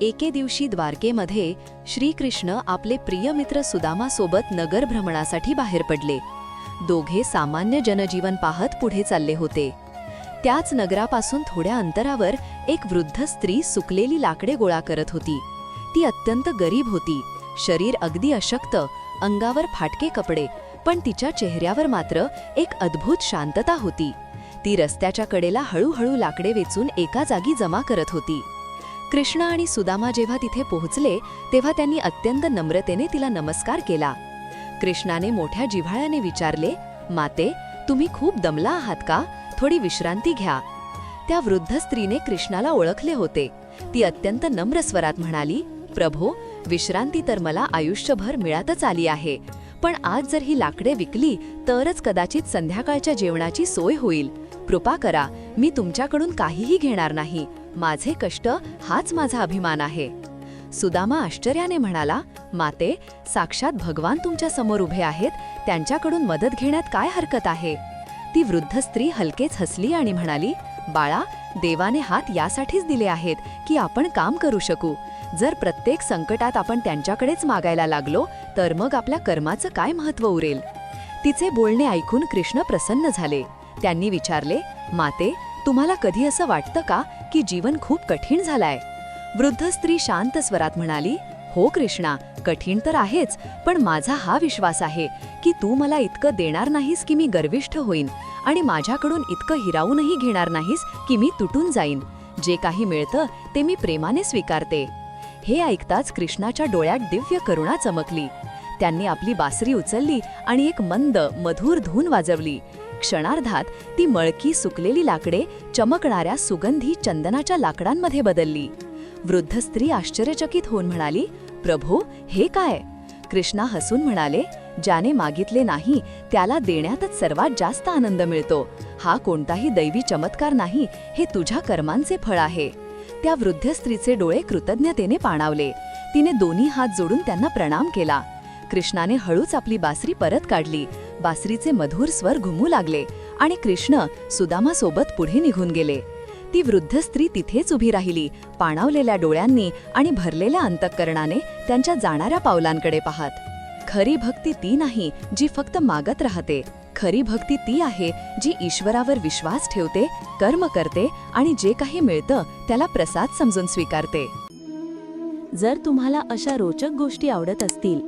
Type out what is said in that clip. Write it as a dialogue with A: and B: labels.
A: एके दिवशी द्वारकेमध्ये श्रीकृष्ण आपले प्रिय मित्र सुदामासोबत नगर भ्रमणासाठी बाहेर पडले. दोघे सामान्य जनजीवन पाहत पुढे चालले होते. त्याच नगरापासून थोड्या अंतरावर एक वृद्ध स्त्री सुकलेली लाकडे गोळा करत होती. ती अत्यंत गरीब होती. शरीर अगदी अशक्त अंगावर फाटके कपडे पण तिच्या चेहऱ्यावर मात्र एक अद्भुत शांतता होती. ती रस्त्याच्या कडेला हळूहळू लाकडे वेचून एका जागी जमा करत होती. कृष्ण आणि सुदामा जेव्हा तिथे पोहोचले तेव्हा त्यांनी अत्यंत नम्रतेने तिला नमस्कार केला. कृष्णाने मोठ्या जिव्हाळ्याने विचारले माते तुम्ही खूप दमला आहात का? थोडी विश्रांती घ्या. त्या वृद्ध स्त्रीने कृष्णाला ओळखले होते. ती अत्यंत नम्र स्वरात म्हणाली प्रभो विश्रांती तर मला आयुष्यभर मिळतच आली आहे पण आज जर ही लाकडे विकली तरच कदाचित संध्याकाळच्या जेवणाची सोय होईल. कृपा करा मी तुमच्याकडून काहीही घेणार नाही. माझे कष्ट हाच माझा अभिमान आहे. सुदामा आश्चर्याने म्हणाला माते साक्षात भगवान तुमच्यासमोर उभे आहेत त्यांच्याकडून मदत घेण्यात काय हरकत आहे? ती वृद्ध स्त्री हलकेच हसली आणि म्हणाली बाळा देवाने हात यासाठीच दिले आहेत की आपण काम करू शकू. जर प्रत्येक संकटात आपण त्यांच्याकडेच मागायला लागलो तर मग आपल्या कर्माचं काय महत्त्व उरेल? तिचे बोलणे ऐकून कृष्ण प्रसन्न झाले. त्यांनी विचारले माते तुम्हाला कधी असं वाटतं का की जीवन खूप कठीण झालंय? वृद्ध स्त्री शांत स्वरात म्हणाली हो कृष्णा कठीण तर आहेच पण माझा हा विश्वास आहे की तू मला इतकं देणार नाहीस की मी गर्विष्ठ होईन आणि माझ्याकडून इतकं हिरावूनही घेणार नाहीस की मी तुटून जाईन. जे काही मिळतं ते मी प्रेमाने स्वीकारते. हे ऐकताच कृष्णाच्या डोळ्यात दिव्य करुणा चमकली. त्यांनी आपली बासरी उचलली आणि एक मंद मधुर धून वाजवली. क्षणार्धात ती मळकी सुकलेली लाकडे चमकणाऱ्या सुगंधी चंदनाच्या लाकडांमध्ये बदलली. वृद्ध स्त्री आश्चर्यचकित होऊन म्हणाली प्रभो हे काय? कृष्णा हसून म्हणाले ज्याने मागितले नाही त्याला देण्यातच सर्वात जास्त आनंद मिळतो. हा कोणताही दैवी चमत्कार नाही हे तुझ्या कर्मांचे फळ आहे. त्या वृद्ध स्त्रीचे डोळे कृतज्ञतेने पाणावले. तिने दोन्ही हात जोडून त्यांना प्रणाम केला. कृष्णाने हळूच आपली बासरी परत काढली. बासरीचे मधुर स्वर घुमू लागले आणि कृष्ण सुदामासोबत पुढे निघून गेले. ती वृद्ध स्त्री तिथेच उभी राहिली पाणावलेल्या डोळ्यांनी आणि भरलेल्या अंतःकरणाने त्यांच्या जाणाऱ्या पावलांकडे पाहत. खरी भक्ती ती नाही जी फक्त मागत राहते. खरी भक्ती ती आहे जी ईश्वरावर विश्वास ठेवते कर्म करते आणि जे काही मिळतं त्याला प्रसाद समजून स्वीकारते.
B: जर तुम्हाला अशा रोचक गोष्टी आवडत असतील